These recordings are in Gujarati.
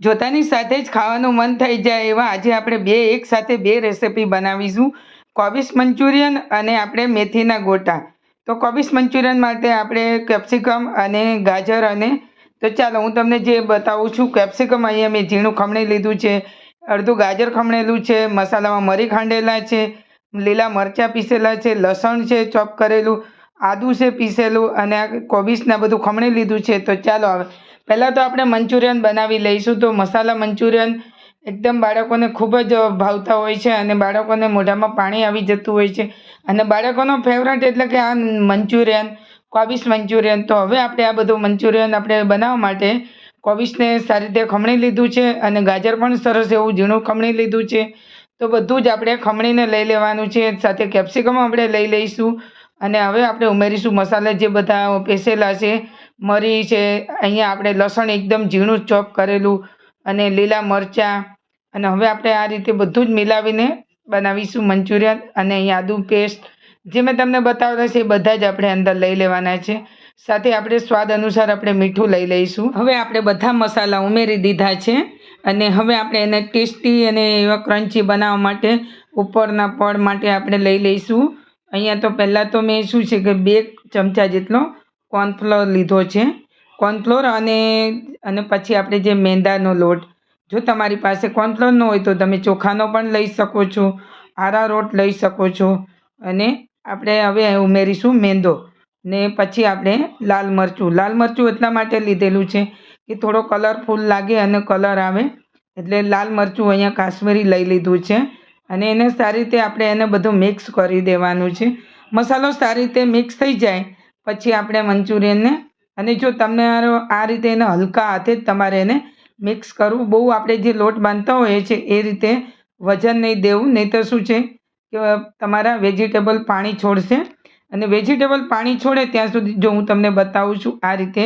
જોતાની સાથે જ ખાવાનું મન થઈ જાય એવા આજે આપણે બે એક સાથે બે રેસીપી બનાવીશું. કોબીસ મંચુરિયન અને આપણે મેથીના ગોટા. તો કોબીસ મંચુરિયન માટે આપણે કેપ્સિકમ અને ગાજર અને તો ચાલો હું તમને જે બતાવું છું, કેપ્સિકમ અહીંયા મેં ઝીણું ખમણી લીધું છે, અડધું ગાજર ખમણેલું છે, મસાલામાં મરી ખાંડેલા છે, લીલા મરચાં પીસેલા છે, લસણ છે ચોપ કરેલું, આદું છે પીસેલું અને આ કોબીસના બધું ખમણી લીધું છે. તો ચાલો હવે પહેલાં તો આપણે મંચુરિયન બનાવી લઈશું તો મસાલા મંચુરિયન એકદમ બાળકોને ખૂબ જ ભાવતા હોય છે અને બાળકોને મોઢામાં પાણી આવી જતું હોય છે. અને બાળકોનો ફેવરેટ એટલે કે આ મંચુરિયન કોબીસ મંચુરિયન. તો હવે આપણે આ બધું મંચુરિયન આપણે બનાવવા માટે કોબીસને સારી રીતે ખમણી લીધું છે અને ગાજર પણ સરસ એવું ઝીણું ખમણી લીધું છે. તો બધું જ આપણે ખમણીને લઈ લેવાનું છે. સાથે કેપ્સિકમ આપણે લઈ લઈશું. અને હવે આપણે ઉમેરીશું મસાલા જે બધા પેસેલા છે. મરી છે. અહીંયા આપણે લસણ એકદમ ઝીણું ચોપ કરેલું અને લીલા મરચાં. અને હવે આપણે આ રીતે બધું જ મિલાવીને બનાવીશું મંચુરિયન અને અહીંયા આદુ પેસ્ટ. જે મેં તમને બતાવેલા છે એ બધા જ આપણે અંદર લઈ લેવાના છે. સાથે આપણે સ્વાદ અનુસાર આપણે મીઠું લઈ લઈશું. હવે આપણે બધા મસાલા ઉમેરી દીધા છે અને હવે આપણે એને ટેસ્ટી અને એવા ક્રન્ચી બનાવવા માટે ઉપરના પડ માટે આપણે લઈ લઈશું. અહીંયા તો પહેલાં તો મેં શું છે કે બે ચમચા જેટલો કોર્નફ્લોર લીધો છે. કોર્નફ્લોર અને અને પછી આપણે જે મેંદાનો લોટ. જો તમારી પાસે કોર્નફ્લોર ન હોય તો તમે ચોખાનો પણ લઈ શકો છો આરારોટ લઈ શકો છો. અને આપણે હવે ઉમેરીશું મેંદો. ને પછી આપણે લાલ મરચું. લાલ મરચું એટલા માટે લીધેલું છે કે થોડો કલરફુલ લાગે અને કલર આવે. એટલે લાલ મરચું અહીંયા કાશ્મીરી લઈ લીધું છે. અને એને સારી રીતે આપણે એને બધું મિક્સ કરી દેવાનું છે. મસાલો સારી રીતે મિક્સ થઈ જાય. પછી આપણે મંચુરિયનને અને જો તમને આ રીતે એને હલકા હાથે જ તમારે એને મિક્સ કરવું. બહુ આપણે જે લોટ બાંધતા હોઈએ છીએ એ રીતે વજન નહીં દેવું. નહીં તો શું છે કે તમારા વેજીટેબલ પાણી છોડશે અને વેજીટેબલ પાણી છોડે ત્યાં સુધી જો હું તમને બતાવું છું, આ રીતે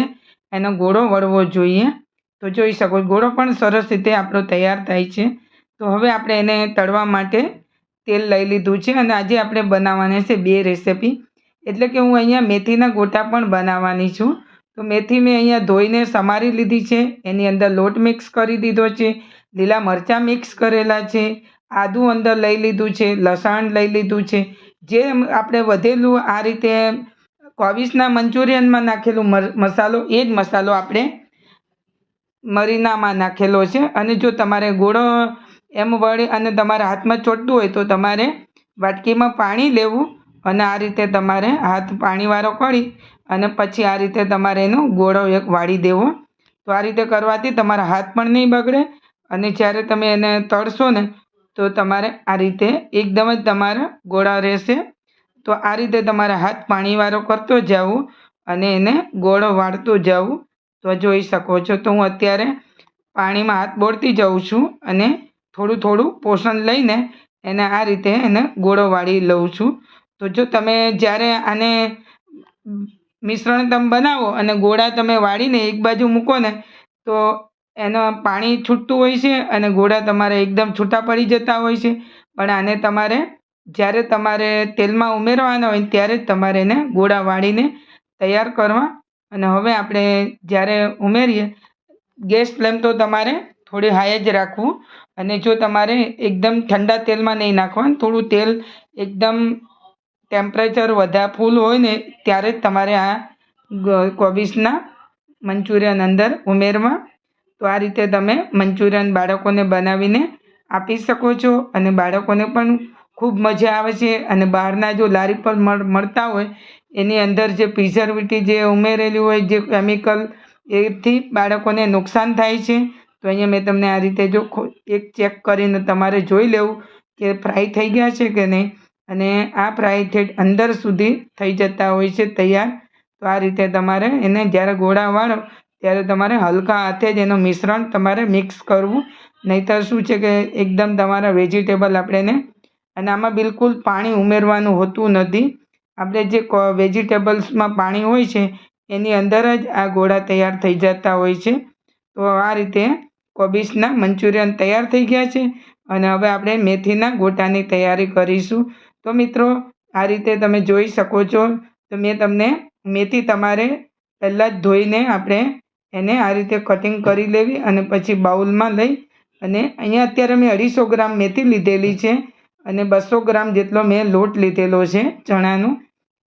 એનો ગોળો વળવો જોઈએ. તો જોઈ શકો, ગોળો પણ સરસ રીતે આપણો તૈયાર થાય છે. તો હવે આપણે એને તળવા માટે તેલ લઈ લીધું છે અને આજે આપણે બનાવવાને છે બે રેસીપી એટલે કે હું અહીંયા મેથીના ગોટા પણ બનાવવાની છું. તો મેથી મેં અહીંયા ધોઈને સમારી લીધી છે. એની અંદર લોટ મિક્સ કરી દીધો છે. લીલા મરચાં મિક્સ કરેલા છે. આદું અંદર લઈ લીધું છે. લસણ લઈ લીધું છે. જે આપણે વધેલું આ રીતે કોવીસના મંચુરિયનમાં નાખેલું મસાલો, એ જ મસાલો આપણે મરીનામાં નાખેલો છે. અને જો તમારે ગોળો એમ વળી અને તમારા હાથમાં ચોટતું હોય તો તમારે વાટકીમાં પાણી લેવું. અને આ રીતે તમારે હાથ પાણીવાળો કરી અને પછી આ રીતે તમારે એનો ગોળો એક વાળી દેવો. તો આ રીતે કરવાથી તમારા હાથ પણ નહીં બગડે અને જ્યારે તમે એને તળશો ને, તો તમારે આ રીતે એકદમ જ તમારા ગોળા રહેશે. તો આ રીતે તમારા હાથ પાણીવાળો કરતો જાવું અને એને ગોળો વાળતો જાવું તો જોઈ શકો છો, તો હું અત્યારે પાણીમાં હાથ બોળતી જાઉં છું અને થોડું થોડું પોષણ લઈને એને આ રીતે એને ગોળો વાળી લઉં છું. તો જો તમે જ્યારે આને મિશ્રણ તમે બનાવો અને ગોળા તમે વાળીને એક બાજુ મૂકો ને, તો એનું પાણી છૂટતું હોય છે અને ગોળા તમારે એકદમ છૂટા પડી જતા હોય છે. પણ આને તમારે જ્યારે તમારે તેલમાં ઉમેરવાના હોય ત્યારે જ તમારે એને ગોળા વાળીને તૈયાર કરવા. અને હવે આપણે જ્યારે ઉમેરીએ, ગેસ ફ્લેમ તો તમારે થોડી હાઈ જ રાખવું. અને જો તમારે એકદમ ઠંડા તેલમાં નહીં નાખવાનું, થોડું તેલ એકદમ ટેમ્પરેચર વધારે ફૂલ હોય ને ત્યારે જ તમારે આ કોબીસના મંચુરિયન અંદર ઉમેરવા. તો આ રીતે તમે મંચુરિયન બાળકોને બનાવીને આપી શકો છો અને બાળકોને પણ ખૂબ મજા આવે છે અને બહારના જો લારી પર મળતા હોય, એની અંદર જે પ્રિઝર્વેટિવ જે ઉમેરેલી હોય, જે કેમિકલ એથી બાળકોને નુકસાન થાય છે. તો અહીંયા મેં તમને આ રીતે જો એક ચેક કરીને તમારે જોઈ લેવું કે ફ્રાય થઈ ગયા છે કે નહીં. અને આ ફ્રાય અંદર સુધી થઈ જતા હોય છે તૈયાર. તો આ રીતે તમારે એને જ્યારે ગોળા વાળો ત્યારે તમારે હલકા હાથે જ એનું મિશ્રણ તમારે મિક્સ કરવું. નહીંતર શું છે કે એકદમ તમારા વેજીટેબલ આપણે એને અને આમાં બિલકુલ પાણી ઉમેરવાનું હોતું નથી. આપણે જે વેજીટેબલ્સમાં પાણી હોય છે એની અંદર જ આ ગોળા તૈયાર થઈ જતા હોય છે. તો આ રીતે કોબીસના મંચુરિયન તૈયાર થઈ ગયા છે અને હવે આપણે મેથીના ગોટાની તૈયારી કરીશું. તો મિત્રો, આ રીતે તમે જોઈ શકો છો. તો મેં તમને મેથી તમારે પહેલાં જ ધોઈને આપણે એને આ રીતે કટિંગ કરી લેવી અને પછી બાઉલમાં લઈ અને અહીંયા અત્યારે મેં અઢીસો ગ્રામ મેથી લીધેલી છે અને બસો ગ્રામ જેટલો મેં લોટ લીધેલો છે ચણાનો.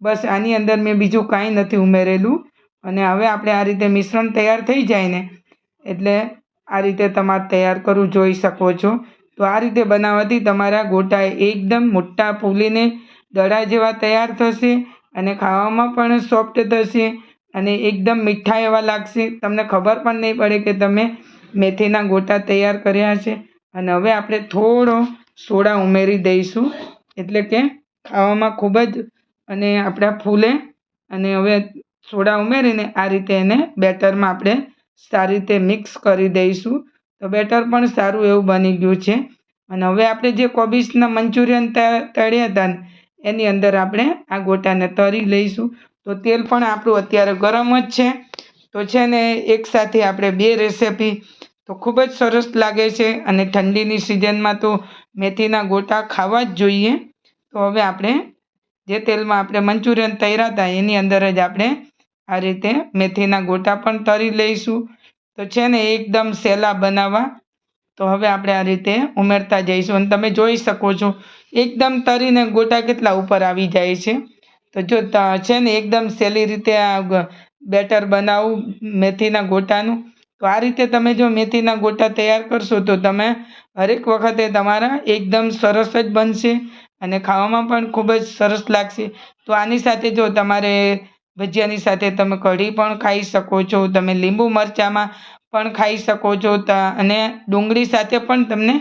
બસ આની અંદર મેં બીજું કાંઈ નથી ઉમેરેલું અને હવે આપણે આ રીતે મિશ્રણ તૈયાર થઈ જાય ને એટલે આ રીતે તમારે તૈયાર કરવું જોઈ શકો છો. તો આ રીતે બનાવવાથી તમારા ગોટા એકદમ મોટા ફૂલીને દડા જેવા તૈયાર થશે અને ખાવામાં પણ સોફ્ટ થશે અને એકદમ મીઠા એવા લાગશે. તમને ખબર પણ નહીં પડે કે તમે મેથીના ગોટા તૈયાર કર્યા છે અને હવે આપણે થોડો સોડા ઉમેરી દઈશું. એટલે કે ખાવામાં ખૂબ જ અને આપણા ફૂલે. અને હવે સોડા ઉમેરીને આ રીતે એને બેટરમાં આપણે સારી રીતે મિક્સ કરી દઈશું. તો બેટર પણ સારું એવું બની ગયું છે. અને હવે આપણે જે કોબીસના મંચુરિયન તળ્યા હતા ને, એની અંદર આપણે આ ગોટાને તળી લઈશું. તો તેલ પણ આપણું અત્યારે ગરમ જ છે. તો છે ને એકસાથે આપણે બે રેસીપી તો ખૂબ જ સરસ લાગે છે. અને ઠંડીની સિઝનમાં તો મેથીના ગોટા ખાવા જ જોઈએ. તો હવે આપણે જે તેલમાં આપણે મંચુરિયન તળ્યા હતા એની અંદર જ આપણે આ રીતે મેથીના ગોટા પણ તળી લઈશું. તો છે ને એકદમ સહેલા બનાવવા. તો હવે આપણે આ રીતે ઉમેરતા જઈશું અને તમે જોઈ શકો છો, એકદમ તરીને ગોટા કેટલા ઉપર આવી જાય છે. તો જો છે ને એકદમ સહેલી રીતે આ બેટર બનાવવું મેથીના ગોટાનું. તો આ રીતે તમે જો મેથીના ગોટા તૈયાર કરશો તો તમે હરેક વખતે તમારા એકદમ સરસ જ બનશે અને ખાવામાં પણ ખૂબ જ સરસ લાગશે. તો આની સાથે જો તમારે ભજીયાની સાથે તમે કઢી પણ ખાઈ શકો છો, તમે લીંબુ મરચાંમાં પણ ખાઈ શકો છો અને ડુંગળી સાથે પણ તમને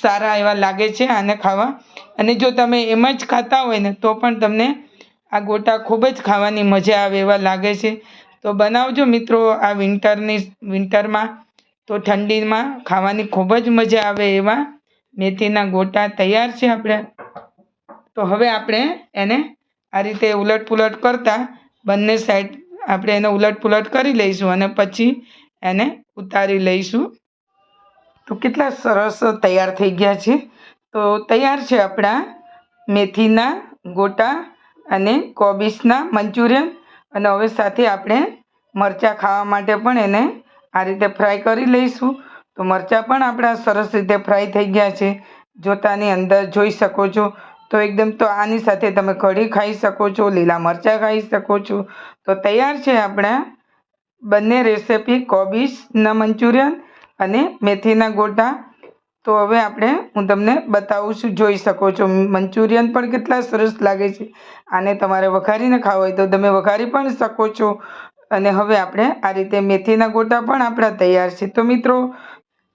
સારા એવા લાગે છે આને ખાવા. અને જો તમે એમ જ ખાતા હોય ને, તો પણ તમને આ ગોટા ખૂબ જ ખાવાની મજા આવે એવા લાગે છે. તો બનાવજો મિત્રો આ વિન્ટરની, વિન્ટરમાં તો ઠંડીમાં ખાવાની ખૂબ જ મજા આવે એવા મેથીના ગોટા તૈયાર છે આપણે તો હવે આપણે એને આ રીતે ઉલટ પુલટ કરતાં બંને સાઈડ આપણે એને ઉલટ પુલટ કરી લઈશું અને પછી એને ઉતારી લઈશું. તો કેટલા સરસ તૈયાર થઈ ગયા છે. તો તૈયાર છે આપણા મેથીના ગોટા અને કોબીસના મંચુરિયન અને હવે સાથે આપણે મરચાં ખાવા માટે પણ એને આ રીતે ફ્રાય કરી લઈશું. તો મરચાં પણ આપણા સરસ રીતે ફ્રાય થઈ ગયા છે. જોતાની અંદર જોઈ શકો છો. તો એકદમ તો આની સાથે તમે કઢી ખાઈ શકો છો, લીલા મરચાં ખાઈ શકો છો. તો તૈયાર છે આપણા બંને રેસીપી કોબીસના મંચુરિયન અને મેથીના ગોટા. તો હવે આપણે હું તમને બતાવું છું, જોઈ શકો છો. મંચુરિયન પણ કેટલા સરસ લાગે છે. આને તમારે વઘારીને ખાવા હોય તો તમે વઘારી પણ શકો છો. અને હવે આપણે આ રીતે મેથીના ગોટા પણ આપણા તૈયાર છે. તો મિત્રો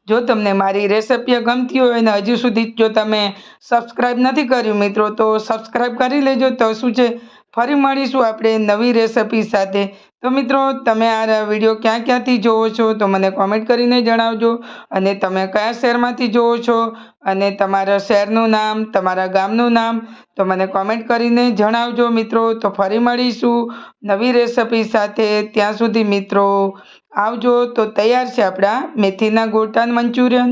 જો તમને મારી રેસિપીઓ ગમતી હોય અને હજી સુધી જો તમે સબસ્ક્રાઈબ નથી કર્યું મિત્રો, તો સબસ્ક્રાઈબ કરી લેજો. તો શું છે? ફરી મળીશું આપણે નવી રેસિપી સાથે. તો મિત્રો, તમે આ વીડિયો ક્યાં ક્યાંથી જોવો છો? તો મને કોમેન્ટ કરીને જણાવજો. અને તમે કયા શહેરમાંથી જોવો છો? અને તમારા શહેરનું નામ, તમારા ગામનું નામ, તો મને કોમેન્ટ કરીને જણાવજો મિત્રો. તો ફરી મળીશું નવી રેસિપી સાથે. ત્યાં સુધી મિત્રો આવજો તો તૈયાર છે આપણા મેથીના ગોટાન મંચુરિયન.